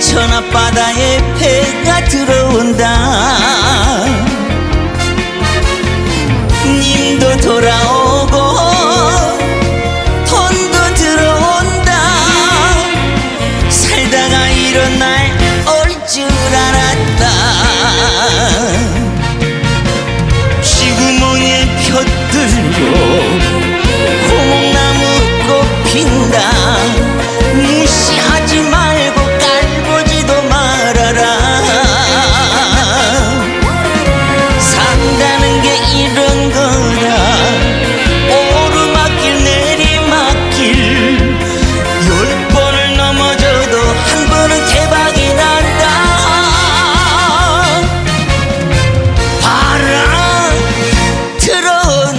천하 바다에 배가 들어온다. 님도 돌아오고 돈도 들어온다. 살다가 이런 날 올 줄 알았다. 쥐구멍에 펴들고 호목나무 꽃 핀다.